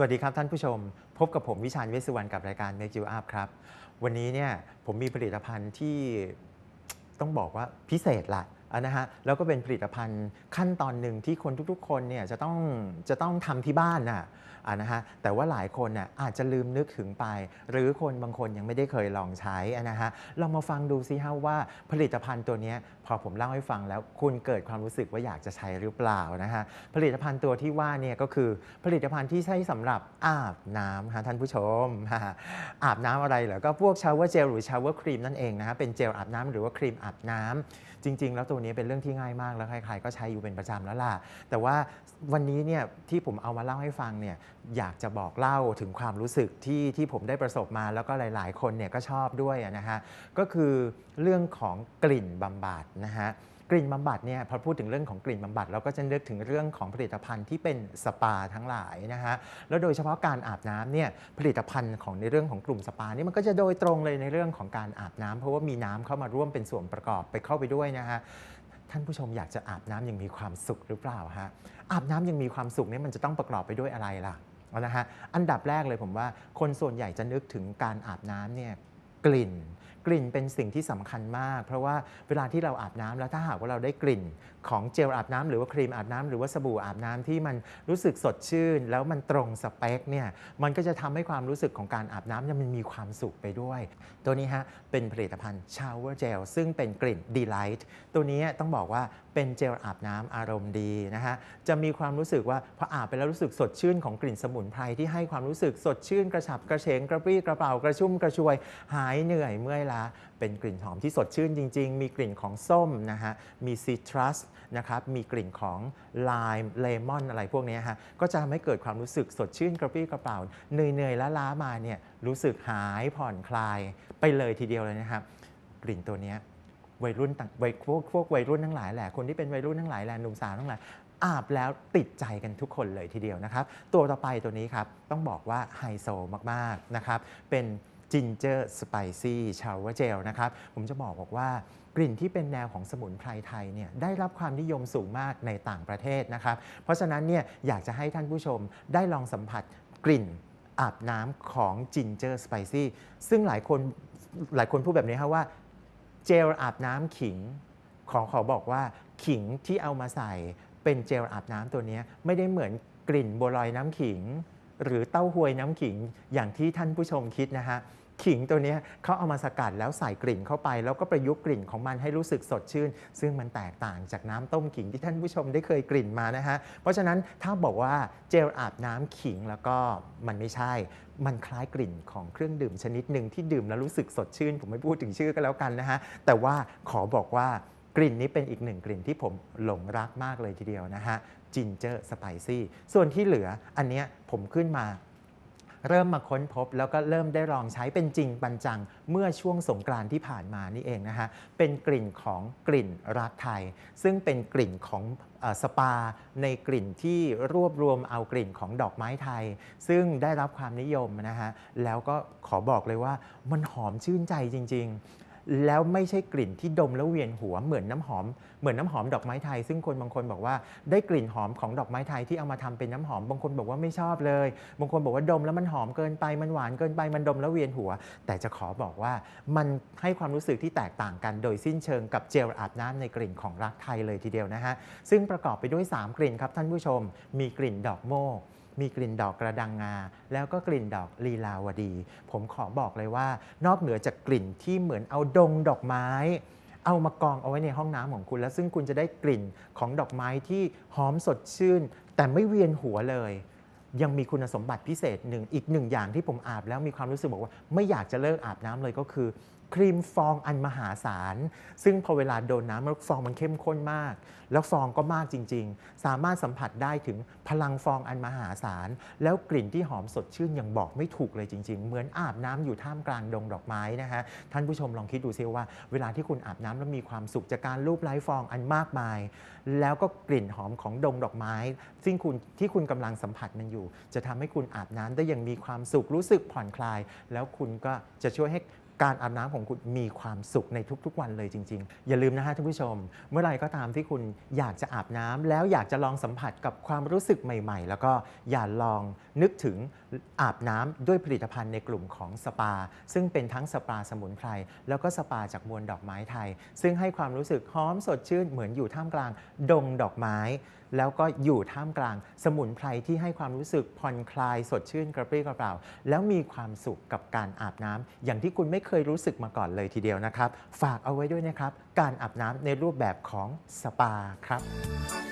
สวัสดีครับท่านผู้ชม พบกับผมวิชาญเวสุวรรณกับรายการ Make You Up ครับ วันนี้เนี่ยผมมีผลิตภัณฑ์ที่ต้องบอกว่าพิเศษละอะนะฮะแล้วก็เป็นผลิตภัณฑ์ขั้นตอนหนึ่งที่คนทุกๆ คนเนี่ยจะต้องจะต้องทำที่บ้านน่ะะนะฮะแต่ว่าหลายคนน่ะอาจจะลืมนึกถึงไป หรือคนบางคนยังไม่ได้เคยลองใช้ะนะฮะลองมาฟังดูซิฮะว่าผลิตภัณฑ์ตัวนี้พอผมเล่าให้ฟังแล้วคุณเกิดความรู้สึกว่าอยากจะใช้หรือเปล่านะฮะผลิตภัณฑ์ตัวที่ว่าเนี่ยก็คือผลิตภัณฑ์ที่ใช้สำหรับอาบน้ำฮะท่านผู้ชม อาบน้ำอะไรเหรอก็พวกชาวเวอร์เจลหรือชาวเวอร์ครีมนั่นเองนะฮะเป็นเจลอาบน้ำหรือว่าครีมอาบน้ำจริง ๆ แล้วตัวนี้เป็นเรื่องที่ง่ายมากแล้วใครๆก็ใช้อยู่เป็นประจำแล้วล่ะแต่ว่าวันนี้เนี่ยที่ผมเอามาเล่าให้ฟังเนี่ยอยากจะบอกเล่าถึงความรู้สึกที่ที่ผมได้ประสบมา แล้วก็หลาย ๆ คนเนี่ยก็ชอบด้วยนะฮะก็คือเรื่องของกลิ่นบำบัดนะฮะกลิ่นบำบัดเนี่ยพอพูดถึงเรื่องของกลิ่นบำบัดเราก็จะนึกถึงเรื่องของผลิตภัณฑ์ที่เป็นสปาทั้งหลายนะฮะแล้วโดยเฉพาะการอาบน้ำเนี่ยผลิตภัณฑ์ของในเรื่องของกลุ่มสปานี่มันก็จะโดยตรงเลยในเรื่องของการอาบน้ำเพราะว่ามีน้ำเข้ามาร่วมเป็นส่วนประกอบไปเข้าไปด้วยนะฮะท่านผู้ชมอยากจะอาบน้ำยังมีความสุขหรือเปล่าฮะอาบน้ำยังมีความสุขเนี่ยมันจะต้องประกอบไปด้วยอะไรล่ะ นะฮะอันดับแรกเลยผมว่าคนส่วนใหญ่จะนึกถึงการอาบน้ำเนี่ย กลิ่น กลิ่นเป็นสิ่งที่สำคัญมาก เพราะว่าเวลาที่เราอาบน้ำแล้วถ้าหากว่าเราได้กลิ่น ของเจลอาบน้ำหรือว่าครีมอาบน้ำหรือว่าสบู่อาบน้ำที่มันรู้สึกสดชื่น แล้วมันตรงสเปคเนี่ยมันก็จะทำให้ความรู้สึกของการอาบน้ำเนี่ยมันมีความสุขไปด้วย ตัวนี้ฮะเป็นผลิตภัณฑ์ Shower Gel ซึ่งเป็นกลิ่น Delight ตัวนี้ต้องบอกว่าเป็นเจลอาบน้ำอารมณ์ดีนะฮะ จะมีความรู้สึกว่าพออาบไปแล้วรู้สึกสดชื่นของกลิ่นสมุนไพรที่ให้ความรู้สึกสดชื่นกระฉับกระเฉงกระปรี้กระเป๋ากระชุ่มกระชวย หายเหนื่อยเมื่อยล้าเป็นกลิ่นหอมที่สดชื่นจริง ๆ มีกลิ่นของส้มนะฮะ มีซิตรัสนะครับ มีกลิ่นของไลม์เลมอนอะไรพวกนี้ฮะ ก็จะทำให้เกิดความรู้สึกสดชื่นกระปรี้กระเป๋าเหนื่อยๆล้าๆมาเนี่ยรู้สึกหายผ่อนคลายไปเลยทีเดียวเลยนะครับ กลิ่นตัวนี้วัยรุ่นต่างวัยพวกพวกวัยรุ่นทั้งหลายแหละ คนที่เป็นวัยรุ่นทั้งหลายแหละหนุ่มสาวทั้งหลายอาบแล้วติดใจกันทุกคนเลยทีเดียวนะครับ ตัวต่อไปตัวนี้ครับต้องบอกว่าไฮโซมากๆนะครับ เป็น Ginger Spicy Shower Gel นะครับผมจะบอกบอกว่ากลิ่นที่เป็นแนวของสมุนไพรไทยเนี่ยได้รับความนิยมสูงมากในต่างประเทศนะครับ เพราะฉะนั้นเนี่ยอยากจะให้ท่านผู้ชมได้ลองสัมผัสกลิ่นอาบน้ำของ Ginger Spicy ซึ่งหลายคนหลายคนพูดแบบนี้ครับว่าเจลอาบน้ำขิง ขอขอบอกว่าขิงที่เอามาใส่เป็นเจลอาบน้ำตัวนี้ไม่ได้เหมือนกลิ่นบัวลอยน้ำขิง หรือเต้าหวยน้ำขิงอย่างที่ท่านผู้ชมคิดนะฮะ ขิงตัวนี้เขาเอามาสกัดแล้วใส่กลิ่นเข้าไป แล้วก็ประยุกต์กลิ่นของมันให้รู้สึกสดชื่น ซึ่งมันแตกต่างจากน้ำต้มขิงที่ท่านผู้ชมได้เคยกลิ่นมานะฮะเพราะฉะนั้นถ้าบอกว่าเจลอาบน้ำขิงแล้วก็มันไม่ใช่ มันคล้ายกลิ่นของเครื่องดื่มชนิดหนึ่งที่ดื่มแล้วรู้สึกสดชื่น ผมไม่พูดถึงชื่อก็แล้วกันนะฮะแต่ว่าขอบอกว่ากลิ่นนี้เป็นอีกหนึ่งกลิ่นที่ผมหลงรักมากเลยทีเดียวนะฮะจินเจอร์สไปซี่ส่วนที่เหลืออันเนี้ยผมขึ้นมา เริ่มมาค้นพบ แล้วก็เริ่มได้ลองใช้เป็นจริงบันจัง เมื่อช่วงสงกรานต์ที่ผ่านมานี่เองนะฮะเป็นกลิ่นของกลิ่นรักไทย ซึ่งเป็นกลิ่นของสปาในกลิ่นที่รวบรวมเอากลิ่นของดอกไม้ไทย ซึ่งได้รับความนิยมนะฮะแล้วก็ขอบอกเลยว่ามันหอมชื่นใจจริง ๆ แล้วไม่ใช่กลิ่นที่ดมแล้วเวียนหัวเหมือนน้ำหอม เหมือนน้ำหอมดอกไม้ไทย ซึ่งคนบางคนบอกว่าได้กลิ่นหอมของดอกไม้ไทยที่เอามาทำเป็นน้ำหอม บางคนบอกว่าไม่ชอบเลย บางคนบอกว่าดมแล้วมันหอมเกินไปมันหวานเกินไปมันดมแล้วเวียนหัว แต่จะขอบอกว่ามันให้ความรู้สึกที่แตกต่างกัน โดยสิ้นเชิงกับเจลอาบน้ำในกลิ่นของรักไทยเลยทีเดียวนะฮะซึ่งประกอบไปด้วย 3 กลิ่นครับท่านผู้ชม มีกลิ่นดอกโมก มีกลิ่นดอกกระดังงา แล้วก็กลิ่นดอกลีลาวดี ผมขอบอกเลยว่า นอกเหนือจากกลิ่นที่เหมือนเอาดงดอกไม้ เอามากองเอาไว้ในห้องน้ำของคุณ แล้วซึ่งคุณจะได้กลิ่นของดอกไม้ที่หอมสดชื่น แต่ไม่เวียนหัวเลย ยังมีคุณสมบัติพิเศษหนึ่งอีกหนึ่งอย่างที่ผมอาบแล้วมีความรู้สึกบอกว่าไม่อยากจะเลิกอาบน้ำเลยก็คือครีมฟองอันมหาศาล ซึ่งพอเวลาโดนน้ำแล้วฟองมันเข้มข้นมาก แล้วฟองก็มากจริง ๆ สามารถสัมผัสได้ถึงพลังฟองอันมหาศาล แล้วกลิ่นที่หอมสดชื่นยังบอกไม่ถูกเลยจริง ๆ เหมือนอาบน้ำอยู่ท่ามกลางดงดอกไม้นะฮะท่านผู้ชมลองคิดดูซิว่า เวลาที่คุณอาบน้ำแล้วมีความสุขจากการลูบไล้ฟองอันมากมาย แล้วก็กลิ่นหอมของดงดอกไม้ ซึ่งคุณที่คุณกำลังสัมผัสมันอยู่ จะทำให้คุณอาบน้ำได้อย่างมีความสุขรู้สึกผ่อนคลาย แล้วคุณก็จะช่วยให้ การอาบน้ำของคุณมีความสุขในทุกๆ วันเลยจริง ๆ อย่าลืมนะฮะท่านผู้ชม เมื่อไรก็ตามที่คุณอยากจะอาบน้ำแล้วอยากจะลองสัมผัสกับความรู้สึกใหม่ ๆ แล้วก็อย่าลองนึกถึงอาบน้ำด้วยผลิตภัณฑ์ในกลุ่มของสปา ซึ่งเป็นทั้งสปาสมุนไพรแล้วก็สปาจากมวลดอกไม้ไทย ซึ่งให้ความรู้สึกหอมสดชื่นเหมือนอยู่ท่ามกลางดงดอกไม้แล้วก็อยู่ท่ามกลางสมุนไพรที่ให้ความรู้สึกผ่อนคลายสดชื่นกระปรี้กระเปร่า แล้วมีความสุขกับการอาบน้ำอย่างที่คุณไม่เคยรู้สึกมาก่อนเลยทีเดียวนะครับ ฝากเอาไว้ด้วยนะครับ การอาบน้ำในรูปแบบของสปาครับ